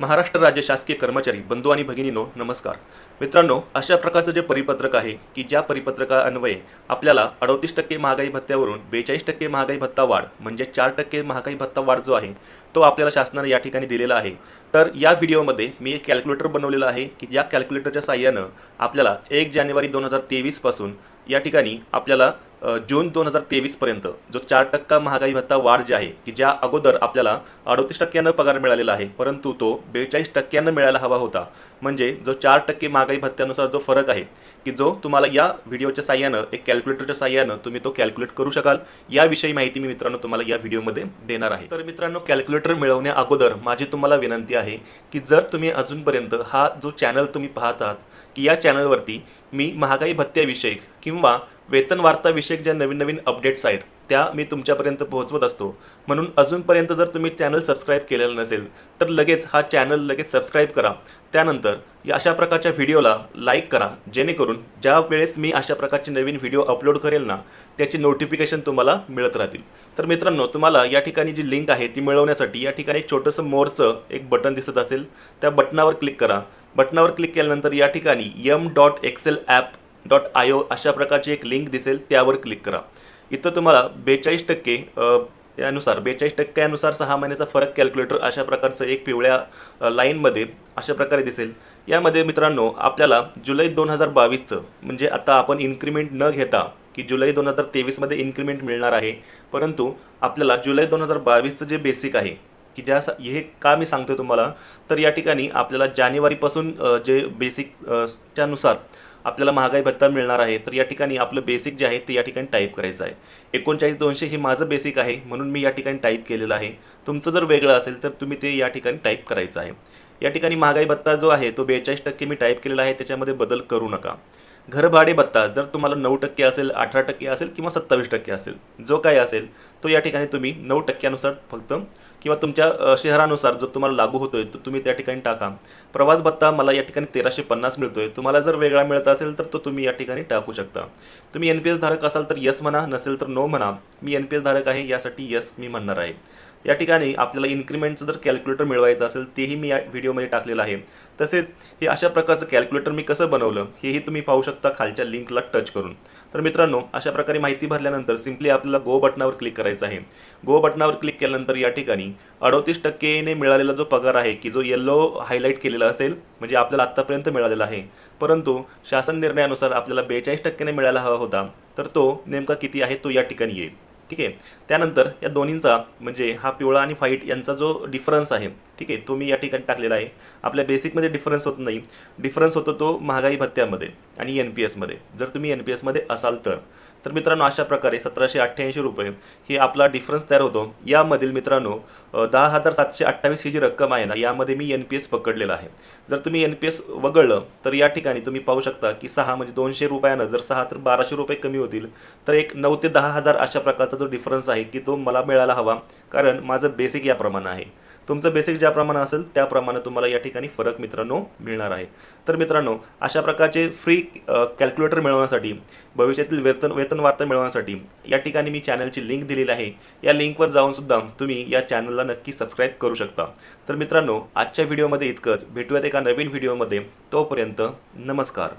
महाराष्ट्र राज्य शासकीय कर्मचारी बंधू आणि भगिनीनो नमस्कार. मित्रांनो अशा प्रकारचं जे परिपत्रक आहे की ज्या परिपत्रका अन्वये आपल्याला अडतीस टक्के महागाई भत्त्यावरून बेचाळीस टक्के महागाई भत्ता वाढ म्हणजे चार टक्के महागाई भत्ता वाढ जो आहे तो आपल्याला शासनाने या ठिकाणी दिलेला आहे. तर या व्हिडिओमध्ये मी एक कॅल्क्युलेटर बनवलेला आहे की या कॅल्क्युलेटरच्या साह्यानं आपल्याला एक जानेवारी दोन हजार तेवीसपासून या ठिकाणी आपल्याला जून दोन हजार तेवीसपर्यंत जो चार टक्का महागाई भत्ता वाढ जे आहे की ज्या अगोदर आपल्याला अडोतीस टक्क्यानं पगार मिळालेला आहे परंतु तो बेचाळीस टक्क्यानं मिळायला हवा होता. म्हणजे जो चार टक्के महागाई भत्त्यानुसार जो फरक आहे की जो तुम्हाला या व्हिडिओच्या साह्यानं एक कॅल्क्युलेटरच्या साह्यानं तुम्ही तो कॅल्क्युलेट करू शकाल. याविषयी माहिती मी मित्रांनो तुम्हाला या व्हिडिओमध्ये देणार आहे. तर मित्रांनो कॅल्क्युलेटर मिळवण्या अगोदर माझी तुम्हाला विनंती आहे की जर तुम्ही अजूनपर्यंत हा जो चॅनल तुम्ही पाहतात की या चॅनलवरती मी महागाई भत्त्याविषयक किंवा वेतन वार्ताविषयक ज्या नवीन नवीन अपडेट्स आहेत त्या मी तुमच्यापर्यंत पोहोचवत असतो. म्हणून अजूनपर्यंत जर तुम्ही चॅनल सबस्क्राईब केलेलं नसेल तर लगेच हा चॅनल लगेच सबस्क्राईब करा. त्यानंतर या अशा प्रकारच्या व्हिडिओला लाईक करा जेणेकरून ज्या वेळेस मी अशा प्रकारचे नवीन व्हिडिओ अपलोड करेल ना त्याची नोटिफिकेशन तुम्हाला मिळत राहतील. तर मित्रांनो तुम्हाला या ठिकाणी जी लिंक आहे ती मिळवण्यासाठी या ठिकाणी एक छोटंसं मोरचं एक बटन दिसत असेल. त्या बटनावर क्लिक करा. बटनावर क्लिक केल्यानंतर या ठिकाणी M dot Excel app dot I O अशा प्रकारची एक लिंक दिसेल त्यावर क्लिक करा. इथं तुम्हाला बेचाळीस टक्के यानुसार बेचाळीस टक्क्यानुसार सहा महिन्याचा फरक कॅल्क्युलेटर अशा प्रकारचं एक पिवळ्या लाईनमध्ये अशा प्रकारे दिसेल. यामध्ये मित्रांनो आपल्याला जुलै दोन हजार बावीसचं म्हणजे आता आपण इन्क्रिमेंट न घेता की जुलै दोन हजार तेवीसमध्ये इन्क्रीमेंट मिळणार आहे परंतु आपल्याला जुलै दोन हजार बावीसचं जे बेसिक आहे की ज्या हे का मी सांगतो तुम्हाला? तर या ठिकाणी आपल्याला जानेवारीपासून जे बेसिक च्यानुसार आपल्याला महागाई भत्ता मिळणार आहे तर या ठिकाणी आपलं बेसिक जे आहे ते या ठिकाणी टाईप करायचं आहे. एकोणचाळीस दोनशे हे माझं बेसिक आहे म्हणून मी या ठिकाणी टाईप केलेलं आहे. तुमचं जर वेगळं असेल तर तुम्ही ते या ठिकाणी टाईप करायचं आहे. या ठिकाणी महागाई भत्ता जो आहे तो बेचाळीस टक्के मी टाईप केलेला आहे त्याच्यामध्ये बदल करू नका. घरभाडे भत्ता जर तुम्हाला नऊ टक्के असेल अठरा टक्के असेल किंवा सत्तावीस टक्के असेल जो काही असेल तो या ठिकाणी तुम्ही नऊ टक्क्यानुसार फक्त किंवा तुमच्या शहरानुसार जो तुम्हाला लागू होतोय तो तुम्ही त्या ठिकाणी टाका. प्रवास भत्ता मला या ठिकाणी तेराशे पन्नास मिळतोय. तुम्हाला जर वेगळा मिळत असेल तर तो तुम्ही या ठिकाणी टाकू शकता. तुम्ही एन पी एस धारक असाल तर यस म्हणा नसेल तर नो म्हणा मी एन पी एस धारक आहे यासाठी यस मी म्हणणार आहे. या ठिकाणी आपल्याला इन्क्रिमेंटचं जर कॅल्क्युलेटर मिळवायचं असेल तेही मी या व्हिडिओमध्ये टाकलेलं आहे. तसेच हे अशा प्रकारचं कॅल्क्युलेटर मी कसं बनवलं हेही तुम्ही पाहू शकता खालच्या लिंकला टच करून. तर मित्रांनो अशा प्रकारे माहिती भरल्यानंतर सिम्पली आपल्याला गो बटनावर क्लिक करायचं आहे. गो बटनावर क्लिक केल्यानंतर या ठिकाणी अडोतीस टक्केने मिळालेला जो पगार आहे की जो येल्लो हायलाईट केलेला असेल म्हणजे आपल्याला आत्तापर्यंत मिळालेला आहे. परंतु शासन निर्णयानुसार आपल्याला बेचाळीस टक्क्याने मिळायला हवा होता तर तो नेमका किती आहे तो या ठिकाणी येईल. ठीक आहे? त्यानंतर या दोन्हींचा म्हणजे हा पिवळा आणि व्हाईट यांचा जो डिफरन्स आहे ठीक आहे तो मी या ठिकाणी टाकलेला आहे. आपल्या बेसिकमध्ये डिफरन्स होत नाही. डिफरन्स होतो तो महागाई भत्त्यामध्ये आणि एन पी एसमध्ये जर तुम्ही एन पी एसमध्ये असाल तर. तर मित्रांनो अशा प्रकारे सतराशे अठ्ठ्याऐंशी रुपये हे आपला डिफरन्स तयार होतो. यामधील मित्रांनो दहा हजार सातशे अठ्ठावीस ही जी रक्कम आहे ना यामध्ये मी एन पी एस पकडलेला आहे. जर तुम्ही एन पी एस वगळलं तर या ठिकाणी तुम्ही पाहू शकता की सहा म्हणजे दोनशे रुपयानं जर सहा तर बाराशे रुपये कमी होतील. तर एक नऊ ते दहा हजार अशा प्रकारचा जो डिफरन्स आहे की तो मला मिळायला हवा. कारण माझं बेसिक याप्रमाणे आहे. तुमचं बेसिक ज्याप्रमाणे असेल त्याप्रमाणे तुम्हाला या ठिकाणी फरक मित्रांनो मिळणार आहे. तर मित्रांनो अशा प्रकारचे फ्री कॅल्क्युलेटर मिळवण्यासाठी भविष्यातील वेतन वेतन वार्ता मिळवण्यासाठी या ठिकाणी मी चॅनलची लिंक दिलेली आहे. या लिंकवर जाऊन सुद्धा तुम्ही या चॅनलला नक्की सबस्क्राईब करू शकता. तर मित्रांनो आजच्या व्हिडिओमध्ये इतकंच. भेटूयात एका नवीन व्हिडिओमध्ये तोपर्यंत नमस्कार.